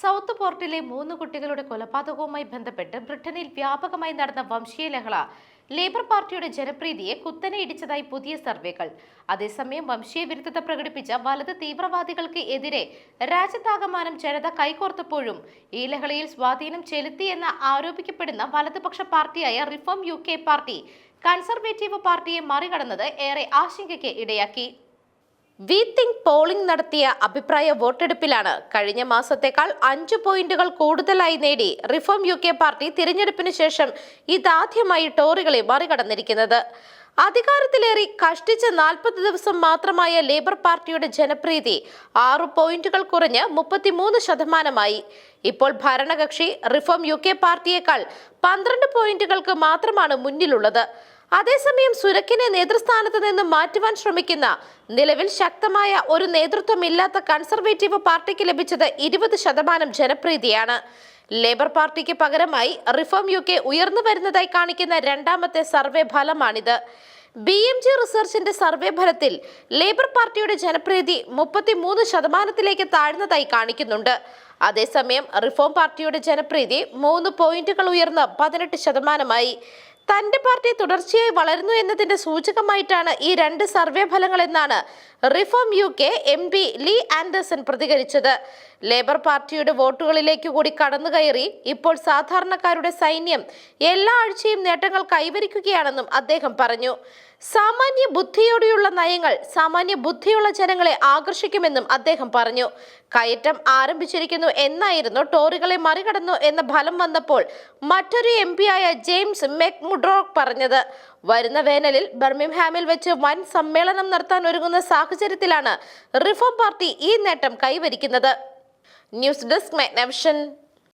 South പോർട്ടിലെ മൂന്ന് കുട്ടികളുടെ കൊലപാതകവുമായി ബന്ധപ്പെട്ട് ബ്രിട്ടനിൽ വ്യാപകമായി നടന്ന വംശീയ ലഹള ലേബർ പാർട്ടിയുടെ ജനപ്രീതിയെ കുത്തനെ ഇടിച്ചതായി പുതിയ സർവേകൾ. അതേസമയം വംശീയ വിരുദ്ധത പ്രകടിപ്പിച്ച വലത് തീവ്രവാദികൾക്ക് എതിരെ രാജ്യത്താകമാനം ജനത കൈകോർത്തപ്പോഴും ഈ ലഹളയിൽ സ്വാധീനം ചെലുത്തിയെന്ന് ആരോപിക്കപ്പെടുന്ന വലതുപക്ഷ പാർട്ടിയായ റിഫോം യു പാർട്ടി കൺസർവേറ്റീവ് പാർട്ടിയെ മറികടന്നത് ഏറെ ആശങ്കയ്ക്ക് ഇടയാക്കി. വി തിങ്ക് പോളിംഗ് നടത്തിയ അഭിപ്രായ വോട്ടെടുപ്പിലാണ് കഴിഞ്ഞ മാസത്തേക്കാൾ അഞ്ചു പോയിന്റുകൾ കൂടുതലായി നേടി റിഫോം യു കെ പാർട്ടി തിരഞ്ഞെടുപ്പിന് ശേഷം ഇതാദ്യമായി ടോറികളെ മറികടന്നിരിക്കുന്നത്. അധികാരത്തിലേറി കഷ്ടിച്ച നാൽപ്പത് ദിവസം മാത്രമായ ലേബർ പാർട്ടിയുടെ ജനപ്രീതി ആറു പോയിന്റുകൾ കുറഞ്ഞ് മുപ്പത്തിമൂന്ന് ശതമാനമായി. ഇപ്പോൾ ഭരണകക്ഷി റിഫോം യു കെ പാർട്ടിയേക്കാൾ പന്ത്രണ്ട് പോയിന്റുകൾക്ക് മാത്രമാണ് മുന്നിലുള്ളത്. അതേസമയം സുരക്കിനെ നേതൃസ്ഥാനത്ത് നിന്ന് മാറ്റുവാൻ ശ്രമിക്കുന്ന നിലവിൽ ശക്തമായ ഒരു നേതൃത്വമില്ലാത്ത കൺസർവേറ്റീവ് പാർട്ടിക്ക് ലഭിച്ചത് ഇരുപത് ശതമാനം ജനപ്രീതിയാണ്. ലേബർ പാർട്ടിക്ക് പകരമായി റിഫോം യു കെ ഉയർന്നു വരുന്നതായി കാണിക്കുന്ന രണ്ടാമത്തെ സർവേ ഫലമാണിത്. ബി എം ജി റിസർച്ചിന്റെ സർവേ ഫലത്തിൽ ലേബർ പാർട്ടിയുടെ ജനപ്രീതി മുപ്പത്തിമൂന്ന് ശതമാനത്തിലേക്ക് താഴ്ന്നതായി കാണിക്കുന്നുണ്ട്. അതേസമയം റിഫോം പാർട്ടിയുടെ ജനപ്രീതി മൂന്ന് പോയിന്റുകൾ ഉയർന്ന് പതിനെട്ട് ശതമാനമായി. തന്റെ പാർട്ടി തുടർച്ചയായി വളരുന്നു എന്നതിന്റെ സൂചകമായിട്ടാണ് ഈ രണ്ട് സർവേ ഫലങ്ങൾ എന്നാണ് Reform U K M P Lee Anderson പ്രതികരിച്ചത്. ലേബർ പാർട്ടിയുടെ വോട്ടുകളിലേക്ക് കൂടി കടന്നു കയറി ഇപ്പോൾ സാധാരണക്കാരുടെ സൈന്യം എല്ലാ ആഴ്ചയും നേട്ടങ്ങൾ കൈവരിക്കുകയാണെന്നും അദ്ദേഹം പറഞ്ഞു. സാമാന്യ ബുദ്ധിയോടെയുള്ള നയങ്ങൾ സാമാന്യ ബുദ്ധിയുള്ള ജനങ്ങളെ ആകർഷിക്കുമെന്നും അദ്ദേഹം പറഞ്ഞു. കയറ്റം ആരംഭിച്ചിരിക്കുന്നു എന്നായിരുന്നു ടോറികളെ മറികടന്നു എന്ന ഫലം വന്നപ്പോൾ മറ്റൊരു എം ആയ ജെയിംസ് മെക് മുഡ്രോക് പറഞ്ഞത്. വരുന്ന വേനലിൽ ബർമിംഹാമിൽ വെച്ച് വൻ സമ്മേളനം നടത്താൻ ഒരുങ്ങുന്ന സാഹചര്യത്തിലാണ് റിഫോം പാർട്ടി ഈ നേട്ടം കൈവരിക്കുന്നത്. News desk മെഗ്നവിഷൻ.